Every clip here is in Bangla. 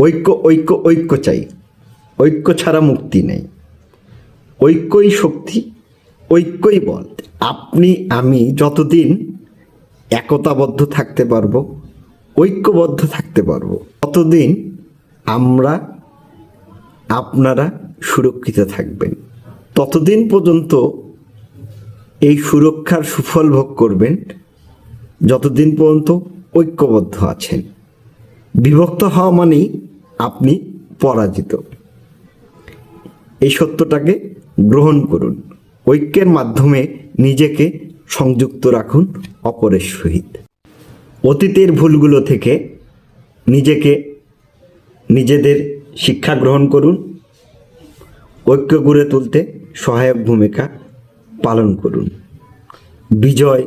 ঐক্য ঐক্য ঐক্য চাই। ঐক্য ছাড়া মুক্তি নেই। ঐক্যই শক্তি, ঐক্যই বল। আপনি, আমি যতদিন একতাবদ্ধ থাকতে পারব, ঐক্যবদ্ধ থাকতে পারব, ততদিন আমরা, আপনারা সুরক্ষিত থাকবেন। ততদিন পর্যন্ত এই সুরক্ষার সুফল ভোগ করবেন, যতদিন পর্যন্ত ঐক্যবদ্ধ আছেন। বিভক্ত হওয়া মানেই আপনি পরাজিত। এই সত্যটাকে গ্রহণ করুন। ঐক্যের মাধ্যমে নিজেকে সংযুক্ত রাখুন অপরের সহিত। অতীতের ভুলগুলো থেকে নিজেকে নিজেদের শিক্ষা গ্রহণ করুন। ঐক্য গড়ে তুলতে সহায়ক ভূমিকা পালন করুন। বিজয়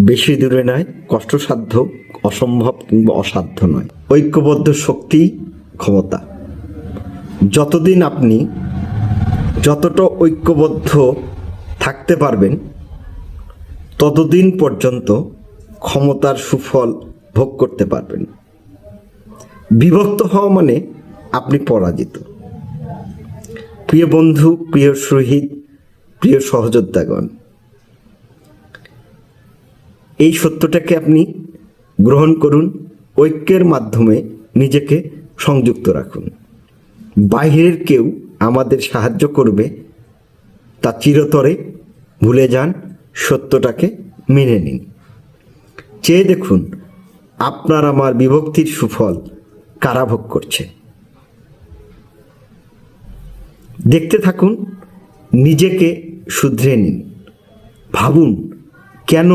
বেশি দূরে নয়, কষ্টসাধ্য অসম্ভব কিংবা অসাধ্য নয়। ঐক্যবদ্ধ শক্তি, ক্ষমতা। যতদিন আপনি যতটা ঐক্যবদ্ধ থাকতে পারবেন, ততদিন পর্যন্ত ক্ষমতার সুফল ভোগ করতে পারবেন। বিভক্ত হওয়া মানে আপনি পরাজিত। প্রিয় বন্ধু, প্রিয় শহীদ প্রিয় সহযোদ্ধাগণ, এই সত্যটাকে আপনি গ্রহণ করুন ঐক্যের মাধ্যমে নিজেকে সংযুক্ত রাখুন। বাইরের কেউ আমাদের সাহায্য করবে, তা চিরতরে ভুলে যান, সত্যটাকে মেনে নিন। চেয়ে দেখুন, আপনার আমার বিভক্তির সুফল কারাভোগ করছে। দেখতে থাকুন, নিজেকে শুধরে নিন। ভাবুন, কেন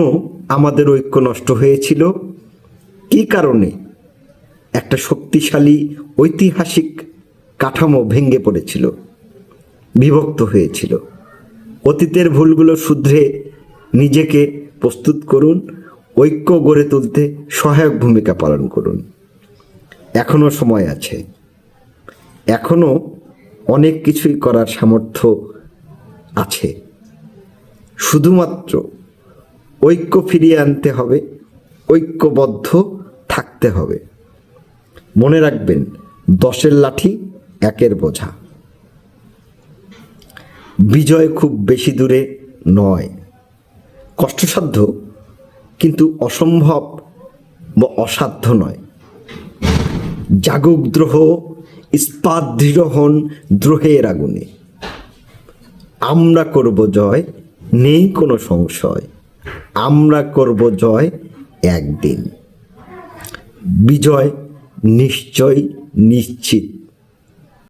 আমাদের ঐক্য নষ্ট হয়েছিল? কী কারণে একটা শক্তিশালী ঐতিহাসিক কাঠামো ভেঙে পড়েছিল, বিভক্ত হয়েছিল? অতীতের ভুলগুলো শুধরে নিজেকে প্রস্তুত করুন, ঐক্য গড়ে তুলতে সহায়ক ভূমিকা পালন করুন। এখনও সময় আছে। এখনও অনেক কিছুই করার সামর্থ্য আছে। শুধুমাত্র ঐক্য ফিরিয়ে আনতে হবে, ঐক্যবদ্ধ থাকতে হবে। মনে রাখবেন, দশের লাঠি একের বোঝা। বিজয় খুব বেশি দূরে নয়। কষ্টসাধ্য, কিন্তু অসম্ভব বা অসাধ্য নয়। জাগক দ্রোহ ইস্পাত দৃঢ় হন দ্রোহের আগুনে। আমরা করব জয়, নেই কোনো সংশয়। আমরা করব জয় একদিন। বিজয় নিশ্চয় নিশ্চিত।